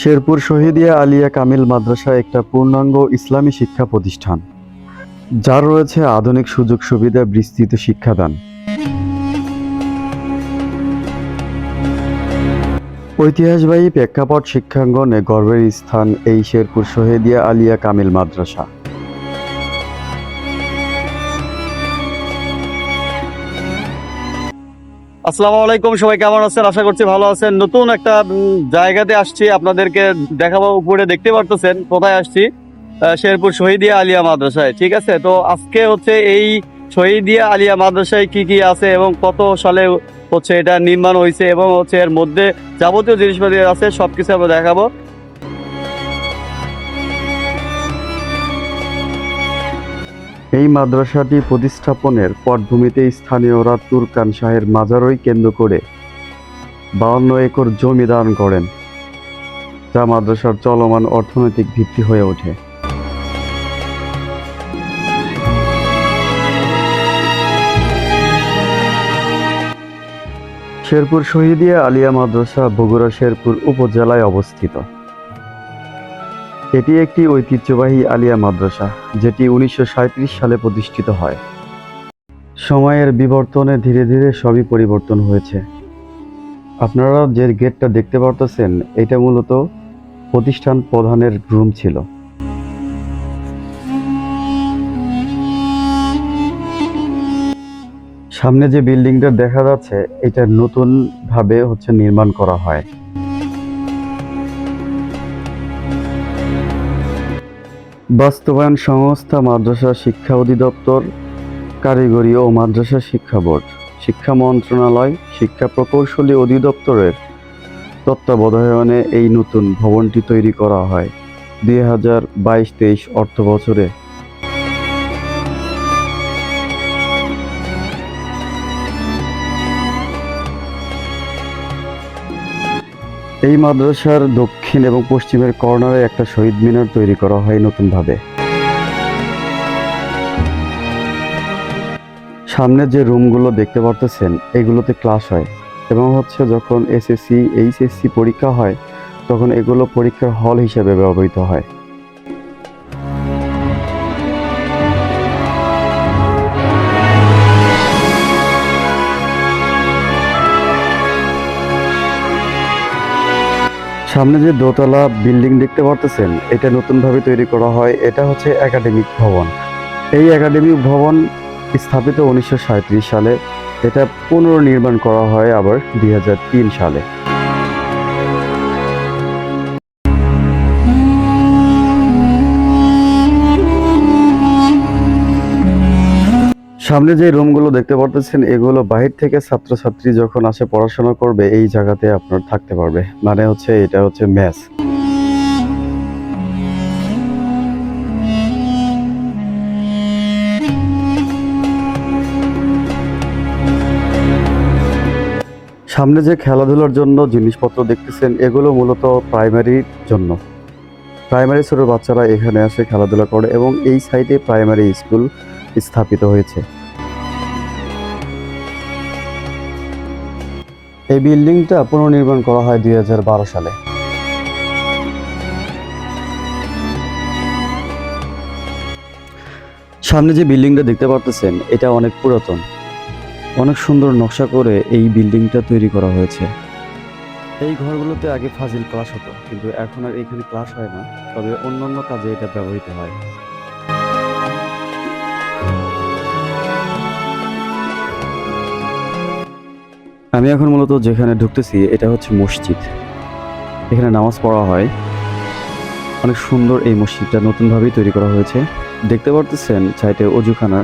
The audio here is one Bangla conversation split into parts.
শেরপুর শহীদিয়া আলিয়া কামিল মাদ্রাসা একটা পূর্ণাঙ্গ ইসলামী শিক্ষা প্রতিষ্ঠান, যার রয়েছে আধুনিক সুযোগ সুবিধা বিস্তৃত শিক্ষাদান। ঐতিহাসবাহী প্রেক্ষাপট শিক্ষাঙ্গনে গর্বের স্থান এই শেরপুর শহীদিয়া আলিয়া কামিল মাদ্রাসা। আসসালামু আলাইকুম, সবাই কেমন আছেন? আশা করছি ভালো আছেন। নতুন একটা জায়গাতে আসছি। আপনাদেরকে দেখাবো, উপরে দেখতে পারতেছেন কোথায় আসছি। শেরপুর শহীদিয়া আলিয়া মাদ্রাসায়, ঠিক আছে? তো আজকে হচ্ছে এই শহীদিয়া আলিয়া মাদ্রাসায় কি কি আছে এবং কত সালে হচ্ছে এটা নির্মাণ হয়েছে এবং হচ্ছে এর মধ্যে যাবতীয় জিনিসপাতি আছে, সবকিছু আমরা দেখাবো। এই মাদ্রাসাটি প্রতিস্থাপনের পটভূমিতে স্থানীয়রা তুরকান শাহের মাজারই কেন্দ্র করে বাউন্ন একর জমি দান করেন, যা মাদ্রাসার চলমান অর্থনৈতিক ভিত্তি হয়ে ওঠে। শেরপুর শহীদিয়া আলিয়া মাদ্রাসা বগুড়া শেরপুর উপজেলায় অবস্থিত। এটি একটি ঐতিহ্যবাহী আলিয়া মাদ্রাসা, যেটি উনিশশো সাঁইত্রিশ সালে প্রতিষ্ঠিত হয়। সময়ের বিবর্তনে ধীরে ধীরে সবই পরিবর্তন হয়েছে। আপনারা যে গেটটা দেখতে পারতেছেন, এটা মূলত প্রতিষ্ঠান প্রধানের রুম ছিল। সামনে যে বিল্ডিংটা দেখা যাচ্ছে, এটা নতুন ভাবে হচ্ছে নির্মাণ করা হয়। বাস্তবায়ন সংস্থা, মাদ্রাসা শিক্ষা অধিদপ্তর, কারিগরি ও মাদ্রাসা শিক্ষা বোর্ড, শিক্ষা মন্ত্রণালয়, শিক্ষা প্রকৌশলী অধিদপ্তরের তত্ত্বাবধায়নে এই নতুন ভবনটি তৈরি করা হয়। দুই হাজার বাইশ তেইশ অর্থ বছরে এই মাদ্রাসার দক্ষিণ এবং পশ্চিমের কর্নারে একটা শহীদ মিনার তৈরি করা হয় নতুনভাবে। সামনে যে রুমগুলো দেখতে পারতেছেন, এগুলোতে ক্লাস হয় এবং হচ্ছে যখন এসএসসি, এইচএসসি পরীক্ষা হয়, তখন এগুলো পরীক্ষার হল হিসেবে ব্যবহৃত হয়। সামনে যে দোতলা বিল্ডিং দেখতে পারতেছেন, এটা নতুনভাবে তৈরি করা হয়, এটা হচ্ছে একাডেমিক ভবন। এই একাডেমিক ভবন স্থাপিত উনিশশো সাঁইত্রিশ সালে, এটা পুনর্নির্মাণ করা হয় আবার দুই হাজার তিন সালে। সামনে যে রুমগুলো দেখতে পারতেছেন, এগুলো বাহির থেকে ছাত্রছাত্রী যখন আসে পড়াশোনা করবে, এই জায়গাতে আপনার থাকতে পারবে। মানে হচ্ছে, এটা হচ্ছে ম্যাচ। সামনে যে খেলাধুলার জন্য জিনিসপত্র দেখতেছেন, এগুলো মূলত প্রাইমারির জন্য। প্রাইমারি ছোটের বাচ্চারা এখানে আসে খেলাধুলা করে এবং এই সাইডে প্রাইমারি স্কুল স্থাপিত হয়েছে। এই বিল্ডিংটা পুনর্নির্মাণ করা হয় দুই হাজার বারো সালে। সামনে যে বিল্ডিংটা দেখতে পারতেছেন, এটা অনেক পুরাতন। অনেক সুন্দর নকশা করে এই বিল্ডিংটা তৈরি করা হয়েছে। এই ঘরগুলোতে আগে ফাজিল ক্লাস হতো, কিন্তু এখন আর এখানে ক্লাস হয় না, তবে অন্যান্য কাজে এটা ব্যবহৃত হয়। আমি এখন মূলত যেখানে ঢুকতেছি, এটা হচ্ছে মসজিদ। এখানে নামাজ পড়া হয়। অনেক সুন্দর এই মসজিদটা নতুনভাবেই তৈরি করা হয়েছে। দেখতে পারতেছেন সাইডে অজুখানা।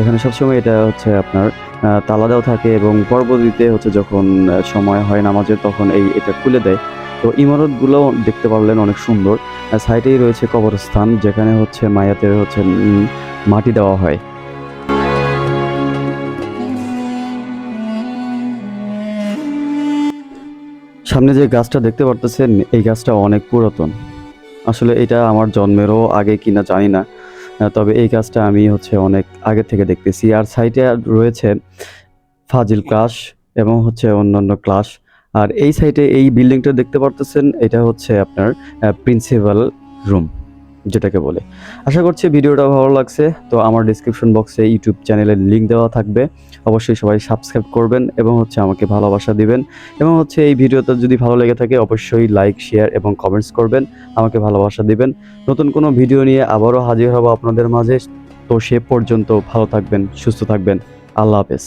এখানে সবসময় এটা হচ্ছে আপনার তালা দেওয়া থাকে এবং পরবর্তীতে হচ্ছে যখন সময় হয় নামাজের তখন এই এটা খুলে দেয়। তো ইমারতগুলো দেখতে পারলেন অনেক সুন্দর। সাইডেই রয়েছে কবরস্থান, যেখানে হচ্ছে মায়াতের হচ্ছে মাটি দেওয়া হয়। সামনে যে গাছটা দেখতে পারতেছেন, এই গাছটা অনেক পুরাতন। আসলে এটা আমার জন্মেরও আগে কিনা জানি না তবে এই গাছটা আমি হচ্ছে অনেক আগে থেকে দেখতেছি। আর সাইডে রয়েছে ফাজিল ক্লাস এবং হচ্ছে অন্যান্য ক্লাস। আর এই সাইডে এই বিল্ডিংটা দেখতে পারতেছেন, এটা হচ্ছে আপনার প্রিন্সিপাল রুম। যেটাকে বলে। আশা করছি ভিডিওটা ভালো লাগছে, তো আমার ডিসক্রিপশন বক্সে ইউটিউব চ্যানেলের লিঙ্ক দেওয়া থাকবে। অবশ্যই সবাই সাবস্ক্রাইব করবেন এবং হচ্ছে আমাকে ভালোবাসা দিবেন এবং হচ্ছে এই ভিডিওটা যদি ভালো লেগে থাকে অবশ্যই লাইক শেয়ার এবং কমেন্টস করবেন, আমাকে ভালোবাসা দিবেন। নতুন কোনো ভিডিও নিয়ে আবারও হাজির হব আপনাদের মাঝে, তো সে পর্যন্ত ভালো থাকবেন, সুস্থ থাকবেন। আল্লাহ হাফেজ।